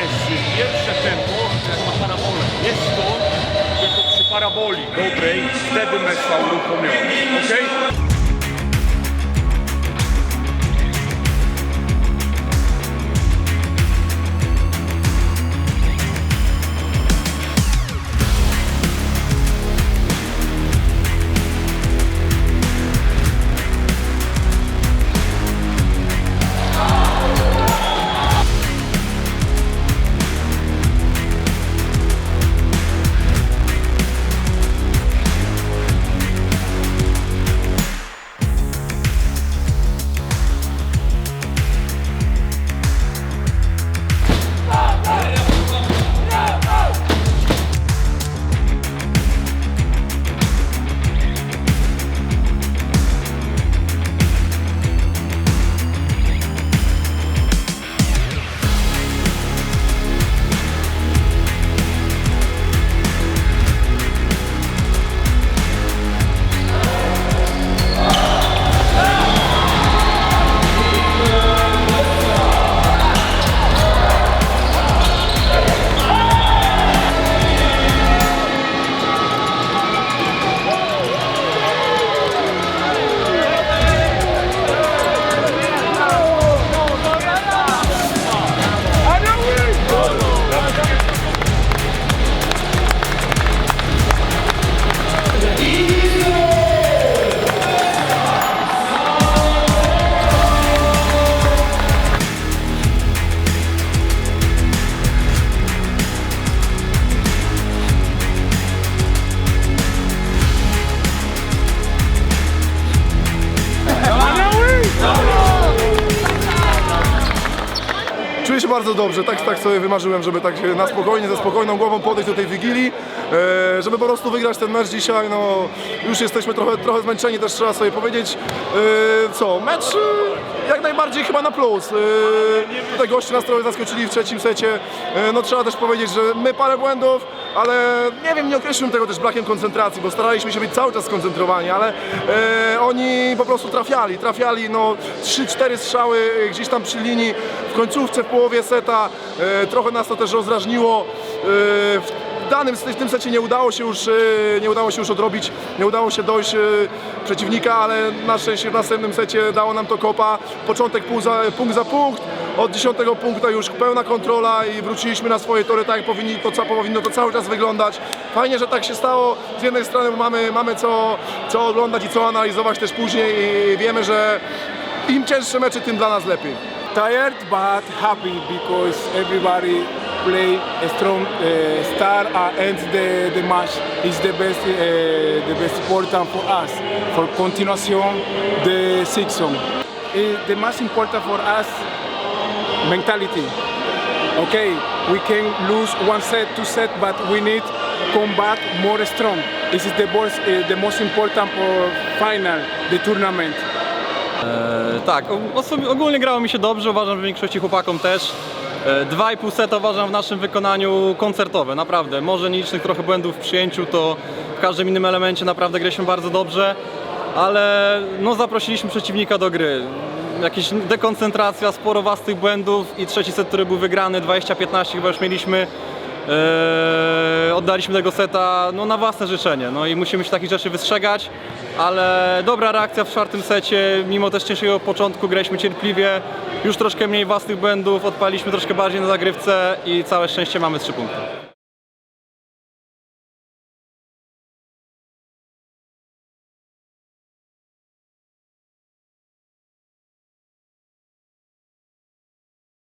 też pierwsze tempo jak na parabolę. Jest to tylko przy paraboli dobrej, wtedy mecz uruchomiony. Okay? Się bardzo dobrze, tak, tak sobie wymarzyłem, żeby tak na spokojnie, ze spokojną głową podejść do tej Wigilii, e, żeby po prostu wygrać ten mecz dzisiaj, no już jesteśmy trochę, trochę zmęczeni, też trzeba sobie powiedzieć. E, co, mecz jak najbardziej chyba na plus. E, tutaj goście nas trochę zaskoczyli w trzecim secie, e, no trzeba też powiedzieć, że my parę błędów, ale nie wiem, nie określiłbym tego też brakiem koncentracji, bo staraliśmy się być cały czas skoncentrowani, ale e, oni po prostu trafiali, trafiali, no 3-4 strzały gdzieś tam przy linii, w końcówce, w połowie seta, trochę nas to też rozdrażniło. W danym secie nie udało się już, e, nie udało się już odrobić, nie udało się dojść e, przeciwnika, ale na szczęście w następnym secie dało nam to kopa. Początek punkt za punkt, za punkt. Od 10 punkta już pełna kontrola i wróciliśmy na swoje tory, tak jak powinni, to, co powinno to cały czas wyglądać. Fajnie, że tak się stało. Z jednej strony mamy, mamy co, co oglądać i co analizować też później i wiemy, że im cięższe mecze, tym dla nas lepiej. tired but happy because everybody play a strong uh, start and ends the, the match is the best uh, the best important for us for continuation the season. Uh, the most important for us mentality. Okay, we can lose one set, two set, but we need come back more strong. This is the most, uh, the most important for final the tournament. E, tak, ogólnie grało mi się dobrze, uważam, że większości chłopakom też. E, Dwa i pół seta uważam w naszym wykonaniu koncertowe, naprawdę. Może nielicznych trochę błędów w przyjęciu, to w każdym innym elemencie naprawdę graliśmy bardzo dobrze, ale no zaprosiliśmy przeciwnika do gry. Jakieś dekoncentracja, sporo wastych błędów i trzeci set, który był wygrany, 20-15 chyba już mieliśmy. Eee, oddaliśmy tego seta no, na własne życzenie. No i musimy się takich rzeczy wystrzegać, ale dobra reakcja w czwartym secie, mimo też ciężkiego początku graliśmy cierpliwie, już troszkę mniej własnych błędów, odpaliśmy troszkę bardziej na zagrywce i całe szczęście mamy trzy punkty.